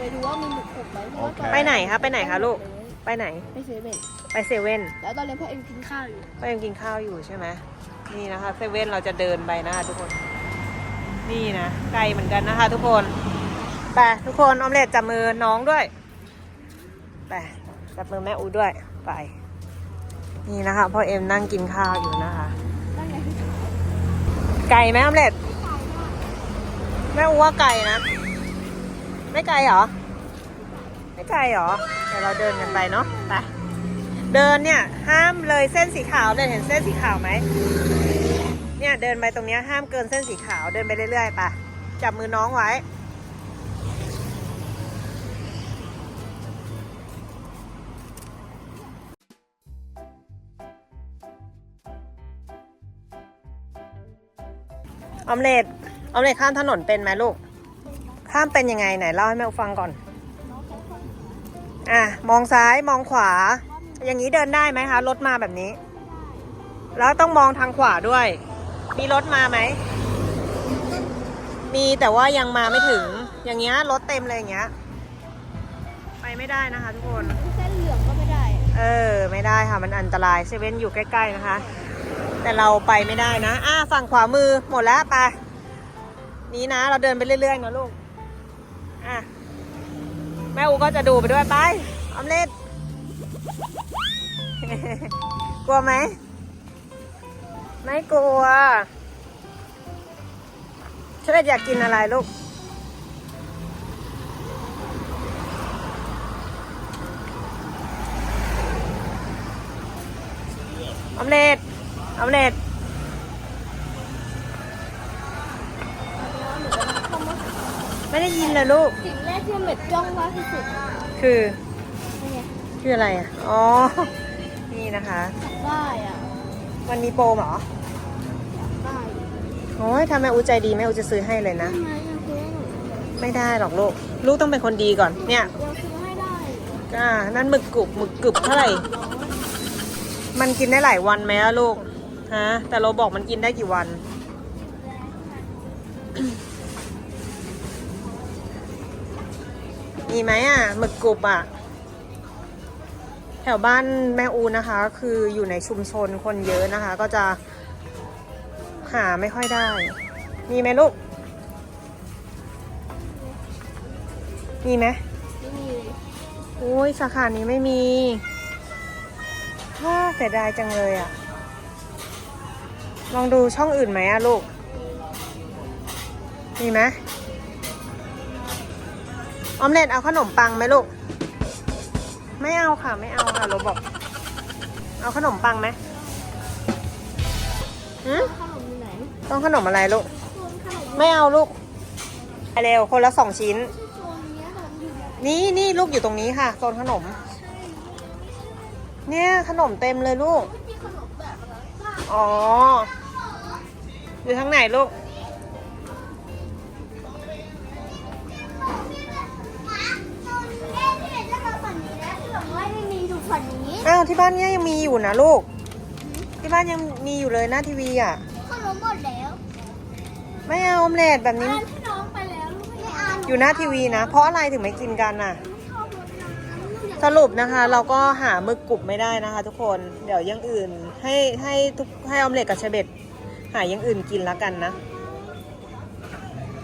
ไปดูว่ามีหมึกกรุบไหมเพราะว่าตอนไปไหนคะไปไหนคะลูก ไปไหน ไปเซเว่นไปเซเว่นแล้วตอนนี้พ่อเอ็มกินข้าวอยู่ก็ยังกินข้าวอยู่ใช่ไหมนี่นะคะเซเว่นเราจะเดินไปนะคะทุกคน นี่นะไกลเหมือนกันนะคะ ทุกคนไปทุกคนออมเล็ตจับมือน้องด้วยไปจับมือแม่อูด้วยไป นี่นะคะพ่อเอ็มนั่งกินข้าวอยู่นะคะได้ไงไก่ไหมออมเล็ตแม่อูว่าไก่นะ ไม่ไกลเหรอ ไม่ไกลเหรอ เดี๋ยวเราเดินกันไปเนาะ ไป เดินเนี่ยห้ามเลยเส้นสีขาวเลยเห็นเส้นสีขาวไหม เนี่ยเดินไปตรงนี้ห้ามเกินเส้นสีขาวเดินไปเรื่อยๆไปจับมือน้องไว้ ออมเล็ตออมเล็ตข้ามถนนเป็นไหมลูก ข้ามเป็นยังไงไหนเล่าให้แม่ฟังก่อน อะมองซ้ายมองขวา อย่างนี้เดินได้ไหมคะรถมาแบบนี้ แล้วต้องมองทางขวาด้วย มีรถมาไหม มีแต่ว่ายังมาไม่ถึง อย่างเงี้ยรถเต็มเลยอย่างเงี้ย ไปไม่ได้นะคะทุกคน เส้นเหลืองก็ไม่ได้ เออ ไม่ได้ค่ะมันอันตรายเซเว่นอยู่ใกล้ ๆ นะคะ แต่เราไปไม่ได้นะ อะฝั่งขวามือหมดแล้วไปนี้นะ เราเดินไปเรื่อยๆนะลูก แม่อูก็จะดูไปด้วยไปออมเล็ตกลัวไหม ไม่กลัวเชเวตอยากกินอะไรลูกออมเล็ตออมเล็ตไม่ได้ ยินเลยลูก สิ่งแรกที่เม็ดจ้องมากที่สุดคือนี่ไงคืออะไรอะ อ๋อ นี่นะคะ อยากได้อะวันนี้โปรเหรอ อยากได้โอ้ยถ้าแม่อูใจดีแม่อูจะซื้อให้เลยนะ ทำไมอะคุณไม่ได้หรอกลูก ลูกต้องเป็นคนดีก่อน เนี่ยเราซื้อให้ได้อ่านั่นหมึกกรุบหมึกกรึบเท่าไหร่ มันกินได้หลายวันไหมอะลูก ฮะ แต่เราบอกมันกินได้กี่วัน มีไหมอะหมึกกรุบอะ แถวบ้านแม่อูนะคะ คืออยู่ในชุมชนคนเยอะนะคะ ก็จะหาไม่ค่อยได้ มีไหมลูก มีไหมไม่มีโอ้ยสาขานี้ไม่มีว่าเสียดายจังเลยอะลองดูช่องอื่นไหมอะลูก มีไหม ออมเล็ตเอาขนมปังไหมลูก ไม่เอาค่ะ ไม่เอาค่ะโรบอก เอาขนมปังไหมหืมขนมอยู่ไหนต้องขนมอะไรลูกโซนขนมไม่เอาลูกไปเร็วคนละสองชิ้นโซนเนี้ยขนมอยู่ไหนนี่นี่ลูกอยู่ตรงนี้ค่ะโซนขนม เนี่ยขนมเต็มเลยลูกมีขนมแบบอะไรบ้างอ๋อ อยู่ทางไหนลูก ที่บ้านเนี้ยยังมีอยู่นะลูก ที่บ้านยังมีอยู่เลยหน้าทีวีอะขนมหมดแล้วไม่เอาออมเล็ตแบบนี้อ่านที่น้องไปแล้วลูกไม่อ่านอยู่หน้าทีวีนะ เพราะอะไรถึงไม่กินกันน่ะไม่ชอบรสน้ำสรุปนะคะ เราก็หาหมึกกรุบไม่ได้นะคะ ทุกคนเดี๋ยวอยังอื่นให้ให้ทุกให้ออมเล็ตกับเชเบตหาอยังอื่นกินแล้วกันนะ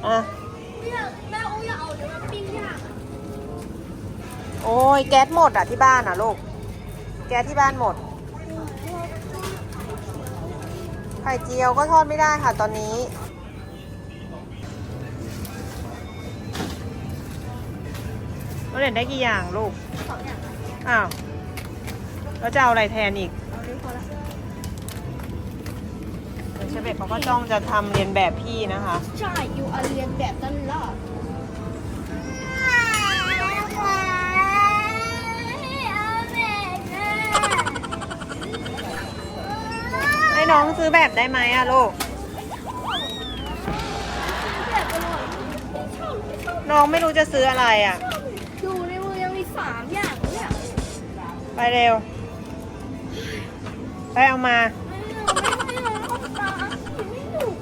อะแม่อู้อยากเอาเนื้อปิ้งย่างโอ้ยแก๊สหมดอะที่บ้านอะลูก แก๊สที่บ้านหมด ไข่เจียวก็ทอดไม่ได้ค่ะตอนนี้ เราเรียนได้กี่อย่างลูก สองอย่างอ้าวแล้วจะเอาอะไรแทนอีกเอาเลยพอละเดี๋ยวเชฟเบตเขาก็จ้องจะทำเรียนแบบพี่นะคะ ใช่ อยู่อาเรียนแบบตลอด ให้ น้องซื้อแบบได้ไหมอะลูกแบบอร่อยชอบชอบน้องไม่รู้จะซื้ออะไรอะอยู่ในมือยังมีสามอย่างเนี่ยไปเร็ว ไปเอามาไม่ไม่ให้เลยเอาปลาไม่หนุก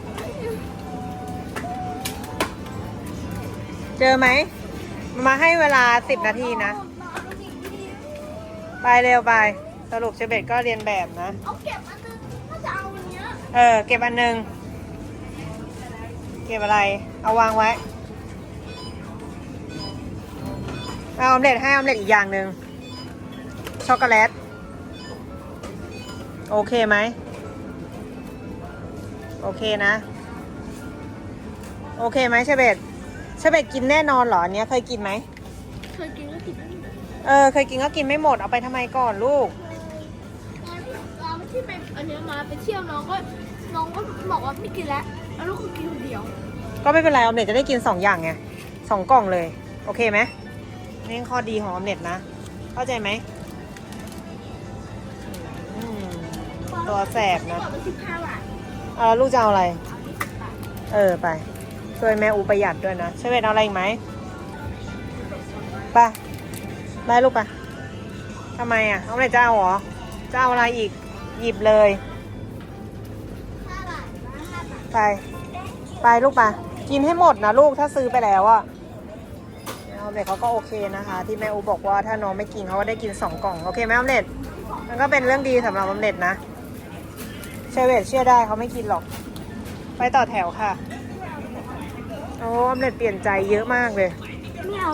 เจอไหม มาให้เวลาสิบนาทีนะ ไปเร็วไป สรุปเชเบตก็เรียนแบบนะ เอาเก็บ เนี้ยเออ เก็บอันหนึ่งเก็บอะไร เอาวางไว้ เอาออมเล็ตให้ออมเล็ตอีกอย่างหนึ่งช็อกโกแลต โอเคไหม โอเคนะ โอเคไหมเชเบตเชเบตกินแน่นอนเหรออันเนี้ยเคยกินไหม เคยกินก็กินได้เออ เคยกินก็กินไม่หมด เอาไปทำไมก่อนลูก ตอนที่เราที่ไปอันเนี้ยมาไปเที่ยวน้องก็ น้องก็บอกว่าไม่กินแล้ว แล้วลูกก็กินคนเดียว ก็ไม่เป็นไรออมเล็ตจะได้กินสองอย่างไงสองกล่องเลย โอเคไหมนี่ข้อดีของออมเล็ตนะ เข้าใจไหมอืมตัวแสบนะบอกว่าสิบห้าบาทเออลูกจะเอาอะไร เอายี่สิบบาทเออไป ช่วยแม่อูประหยัดด้วยนะช่วยเวทเอาอะไรอีกไหมไปไปลูกไปทำไมอะออมเล็ตจะเอาเหรอจะเอาอะไรอีก หยิบเลย ไป ไปลูกไปกินให้หมดนะลูกถ้าซื้อไปแล้วอะออมเล็ตเขาก็โอเคนะคะ ที่แม่อูบอกว่าถ้าน้องไม่กินเขาก็ได้กินสองกล่องโอเคไหมออมเล็ตมันก็เป็นเรื่องดีสำหรับออมเล็ตนะเชเวตเชื่อได้เขาไม่กินหรอก ไปต่อแถวค่ะโอ้ออมเล็ตเปลี่ยนใจเยอะมากเลยไม่เอา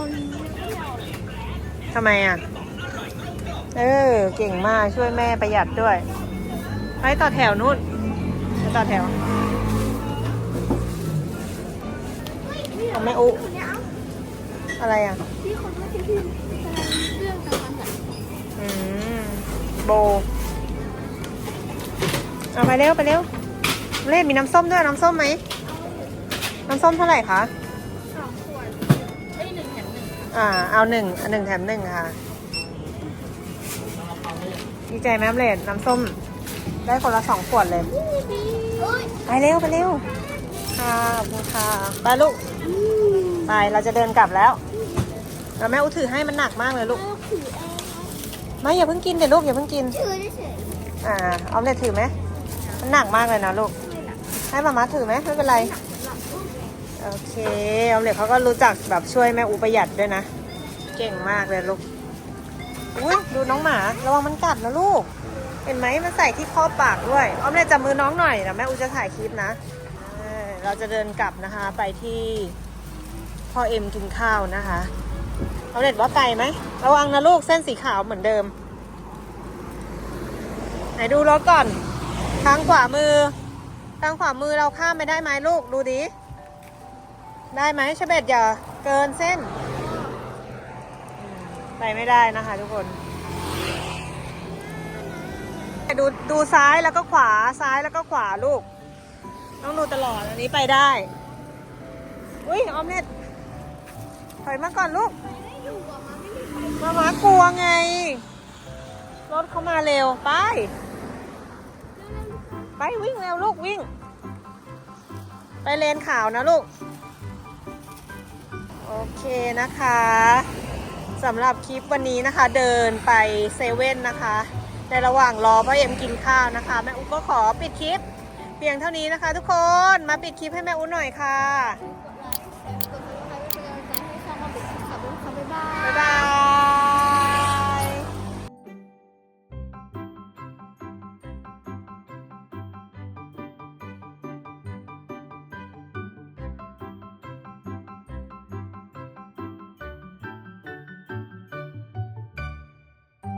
ทำไมอะ เออ เก่งมากช่วยแม่ประหยัดด้วย ไปต่อแถวนู่นไปต่อแถว เอาไม่อุอะไรอะที่คนที่ที่กำลังเรื่องกำลังแบบอืมโบเอาไปเร็วไปเร็วเล่นมีน้ำส้มด้วยน้ำส้มไหมน้ำส้มเท่าไหร่คะสองขวดไอ้ยหนึ่งแถมหนึ่งอ่าเอาหนึ่งอันหนึ่งแถมหนึ่งค่ะดีใจไหมเลดน้ำส้ม ได้คนละสองขวดเลยเอ้ยไปเร็ว ไปเร็ว ค่ะขอบคุณค่ะ ไปลูก ไปเราจะเดินกลับแล้วแล้วแม่อุถือให้มันหนักมากเลยลูกเอาถือเองไม่อย่าเพิ่งกินเดี๋ยวลูกอย่าเพิ่งกินถือเฉยอ่าออมเล็ตถือไหมมันหนักมากเลยนะลูกๆไม่หนักให้มาม่าถือไหมไม่เป็นไรหนักสำหรับลูกโอเคออมเล็ตเขาก็รู้จักแบบช่วยแม่อูประหยัดด้วยนะเก่งมากเลยลูกอุ้ยดูน้องหมาระวังมันกัดนะลูก เห็นไหมมันใส่ที่ข้อปากด้วยออมเล็ตจับมือน้องหน่อยนะแม่อูจะถ่ายคลิปนะเออเราจะเดินกลับนะคะไปที่ พ่อเอ็มกินข้าวนะคะออมเล็ตว่าไกลไหมระวังนะลูกเส้นสีขาวเหมือนเดิม ไหนดูรถก่อน ทางขวามือ ทางขวามือเราข้ามไปได้ไหมลูกดูดิ ได้ไหมเชเบตอย่าเกินเส้น ไปไม่ได้นะคะทุกคนดูดูซ้ายแล้วก็ขวาซ้ายแล้วก็ขวาลูก ต้องดูตลอดอันนี้ไปได้ อุ้ยออมเน็ต ถอยมาก่อนลูกม่อยู่อะมันไม่มีใครมามากลัวไง รถเขามาเร็ว ไป ไปวิ่งเร็วลูกวิ่ง ไปเลนขาวนะลูก โอเคนะคะสำหรับคลิปวันนี้นะคะ เดินไปเซเว่นนะคะ ในระหว่างรอพ่อเอ็มกินข้าวนะคะ แม่อุ๊ก็ขอปิดคลิป เพียงเท่านี้นะคะ ทุกคนมาปิดคลิปให้แม่อุ๊หน่อยค่ะ